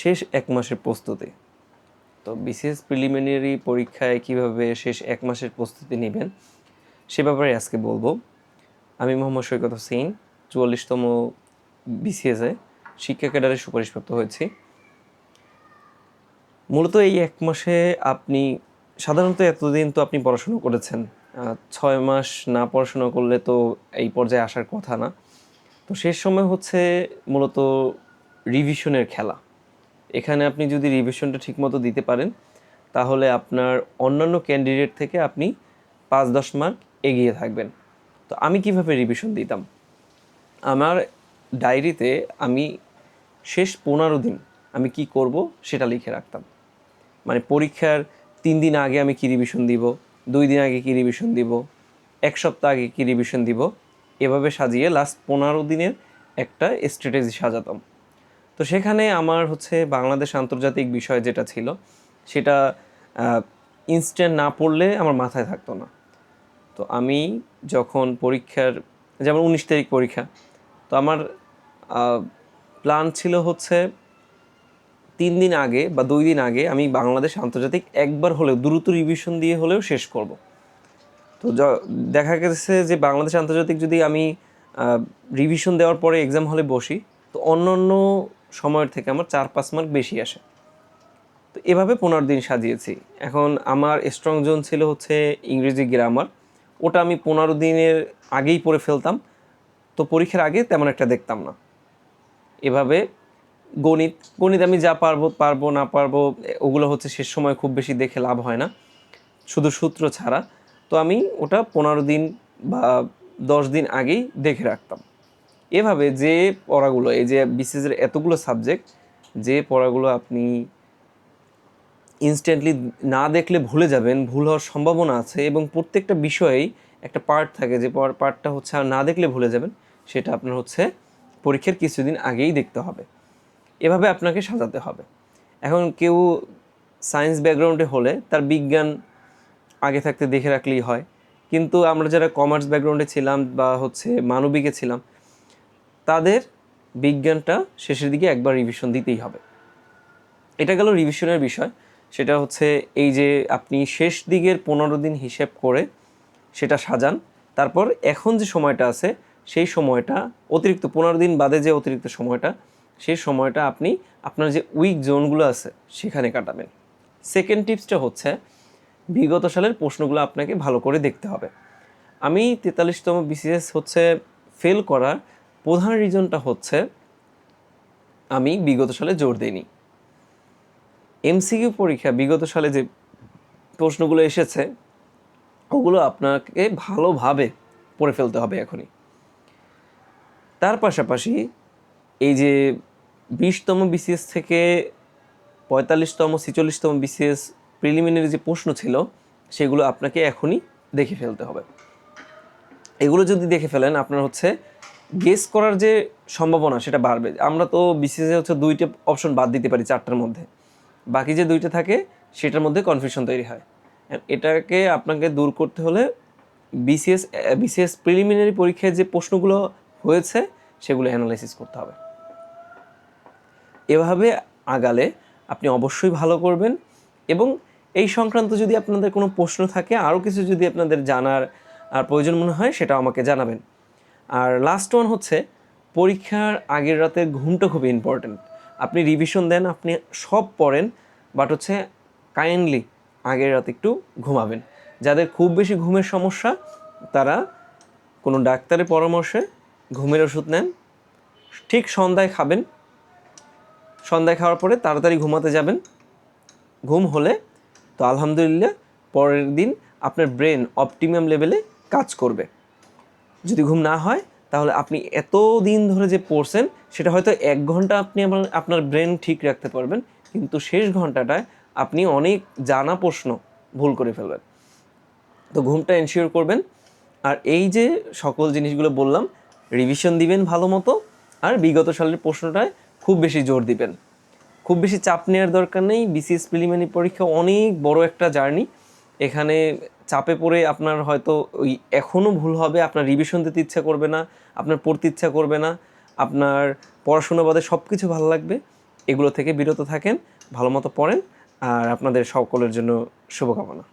শেষ এক মাসের প্রস্তুতি। তো বিসিএস প্রিলিমিনারি পরীক্ষায় কীভাবে শেষ এক মাসের প্রস্তুতি নেবেন, সে ব্যাপারে আজকে বলব। আমি মোহাম্মদ সৈকত হোসেন চুয়াল্লিশতম বিসিএসে শিক্ষা ক্যাডারে সুপারিশপ্রাপ্ত হয়েছি। মূলত এই এক মাসে আপনি সাধারণত এতদিন তো আপনি পড়াশোনা করেছেন ছয় মাস না পড়াশোনা করলে তো এই পর্যায়ে আসার কথা না। তো শেষ সময় হচ্ছে মূলত রিভিশনের খেলা। এখানে আপনি যদি রিভিশনটা ঠিকমতো দিতে পারেন, তাহলে আপনার অন্যান্য ক্যান্ডিডেট থেকে আপনি পাঁচ দশ মার্ক এগিয়ে থাকবেন। তো আমি কীভাবে রিভিশন দিতাম? আমার ডায়েরিতে আমি শেষ পনেরো দিন আমি কি করব সেটা লিখে রাখতাম। মানে পরীক্ষার তিন দিন আগে আমি কী রিভিশন দিব, দুই দিন আগে কী রিভিশন দিব, এক সপ্তাহ আগে কী রিভিশন দিব, এভাবে সাজিয়ে লাস্ট পনেরো দিনের একটা স্ট্র্যাটেজি সাজাতাম। তো সেখানে আমার হচ্ছে বাংলাদেশ আন্তর্জাতিক বিষয় যেটা ছিল, সেটা ইনস্ট্যান্ট না পড়লে আমার মাথায় থাকতো না। তো আমি যখন পরীক্ষার, যেমন উনিশ তারিখ পরীক্ষা, তো আমার প্ল্যান ছিল হচ্ছে তিন দিন আগে বা দুই দিন আগে আমি বাংলাদেশ আন্তর্জাতিক একবার হলেও, দ্রুত রিভিশন দিয়ে হলেও শেষ করব। তো দেখা গেছে যে বাংলাদেশ আন্তর্জাতিক যদি আমি রিভিশন দেওয়ার পরে এক্সাম হলে বসি, তো অন্য অন্য সময়ের থেকে আমার চার পাঁচ মার্ক বেশি আসে। তো এভাবে পনেরো দিন সাজিয়েছি। এখন আমার স্ট্রং জোন ছিল হচ্ছে ইংরেজি গ্রামার ওটা আমি পনেরো দিনের আগেই পড়ে ফেলতাম। তো পরীক্ষার আগে তেমন একটা দেখতাম না। এভাবে গণিত গণিত আমি যা পারব পারব, না পারব, ওগুলো হচ্ছে শেষ সময় খুব বেশি দেখে লাভ হয় না। শুধু সূত্র ছাড়া। তো আমি ওটা পনেরো দিন বা দশ দিন আগেই দেখে রাখতাম। এভাবে যে পড়াগুলো, এই যে বিসিএসের এতগুলো সাবজেক্ট যে পড়াগুলো আপনি ইনস্ট্যান্টলি না দেখলে ভুলে যাবেন, ভুল হওয়ার সম্ভাবনা আছে এবং প্রত্যেকটা বিষয়েই একটা পার্ট থাকে যে পার্টটা হচ্ছে না দেখলে ভুলে যাবেন, সেটা আপনার হচ্ছে পরীক্ষার কিছুদিন আগেই দেখতে হবে। এভাবে আপনাকে সাজাতে হবে। এখন কেউ সায়েন্স ব্যাকগ্রাউন্ডে হলে তার বিজ্ঞান আগে থাকতে দেখে রাখলেই হয়। কিন্তু আমরা যারা কমার্স ব্যাকগ্রাউন্ডে ছিলাম বা হচ্ছে মানবিকে ছিলাম তাদের বিজ্ঞানটা শেষের দিকে একবার রিভিশন দিতেই হবে। এটা গেল রিভিশনের বিষয়। সেটা হচ্ছে এই যে আপনি শেষ দিকের পনেরো দিন হিসেব করে সেটা সাজান। তারপর এখন যে সময়টা আছে, সেই সময়টা, অতিরিক্ত পনেরো দিন বাদে যে অতিরিক্ত সময়টা সেই সময়টা আপনি আপনার যে উইক জোনগুলো আছে, সেখানে কাটাবেন। সেকেন্ড টিপসটা হচ্ছে, বিগত সালের প্রশ্নগুলো আপনাকে ভালো করে দেখতে হবে। আমি তেতাল্লিশতম বিসিএস হচ্ছে ফেল করার প্রধান রিজনটা হচ্ছে আমি বিগত সালে জোর দিইনি। এমসিকিউ পরীক্ষা, বিগত সালে যে প্রশ্নগুলো এসেছে, ওগুলো আপনাকে ভালোভাবে পড়ে ফেলতে হবে এখনই। তার পাশাপাশি এই যে বিশতম বিসিএস থেকে পঁয়তাল্লিশতম, ছিচল্লিশতম বিসিএস প্রিলিমিনারি যে প্রশ্ন ছিল, সেগুলো আপনাকে এখনই দেখে ফেলতে হবে। এগুলো যদি দেখে ফেলেন, আপনার হচ্ছে গেস করার যে সম্ভাবনা, সেটা বাড়বে। আমরা তো বিসিএসে হচ্ছে দুইটা অপশন বাদ দিতে পারি চারটার মধ্যে। বাকি যে দুইটা থাকে, সেটার মধ্যে কনফিউশন তৈরি হয়। এটাকে আপনাকে দূর করতে হলে বিসিএস বিসিএস প্রিলিমিনারি পরীক্ষায় যে প্রশ্নগুলো হয়েছে, সেগুলো অ্যানালাইসিস করতে হবে। এভাবে আগালে আপনি অবশ্যই ভালো করবেন এবং এই সংক্রান্ত যদি আপনাদের কোনো প্রশ্ন থাকে, আরও কিছু যদি আপনাদের জানার আর প্রয়োজন মনে হয় সেটা আমাকে জানাবেন। আর লাস্ট ওয়ান হচ্ছে, পরীক্ষার আগের রাতে ঘুমটা খুব ইম্পর্ট্যান্ট আপনি রিভিশন দেন, আপনি সব পড়েন বাট হচ্ছে কাইন্ডলি আগের রাতে একটু ঘুমাবেন। যাদের খুব বেশি ঘুমের সমস্যা, তারা কোনো ডাক্তারের পরামর্শে ঘুমের ওষুধ নেন। ঠিক সন্ধ্যায় খাবেন। সন্ধ্যায় খাওয়ার পরে তাড়াতাড়ি ঘুমাতে যাবেন। ঘুম হলে তো আলহামদুলিল্লাহ, পরের দিন আপনার ব্রেন অপটিমাম লেভেলে কাজ করবে। যদি ঘুম না হয়, তাহলে আপনি এত দিন ধরে যে পড়ছেন, সেটা হয়তো এক ঘণ্টা আপনি আপনার ব্রেন ঠিক রাখতে পারবেন, কিন্তু শেষ ঘন্টাটায় আপনি অনেক জানা প্রশ্ন ভুল করে ফেলবেন। তো ঘুমটা এনশিওর করবেন। আর এই যে সকল জিনিসগুলো বললাম রিভিশন দিবেন ভালো মতো, আর বিগত সালের প্রশ্নটায় খুব বেশি জোর দিবেন। খুব বেশি চাপ নেওয়ার দরকার নেই বিসিএস প্রিলিমিনারি পরীক্ষা অনেক বড় একটা জার্নি এখানে চাপে পড়ে আপনার হয়তো ওই এখনও ভুল হবে, আপনার রিভিশন দিতে ইচ্ছা করবে না, আপনার পড়তে ইচ্ছা করবে না, আপনার পড়াশোনা বাদে সব কিছু ভালো লাগবে। এগুলো থেকে বিরত থাকেন, ভালো মতো পড়েন, আর আপনাদের সকলের জন্য শুভকামনা।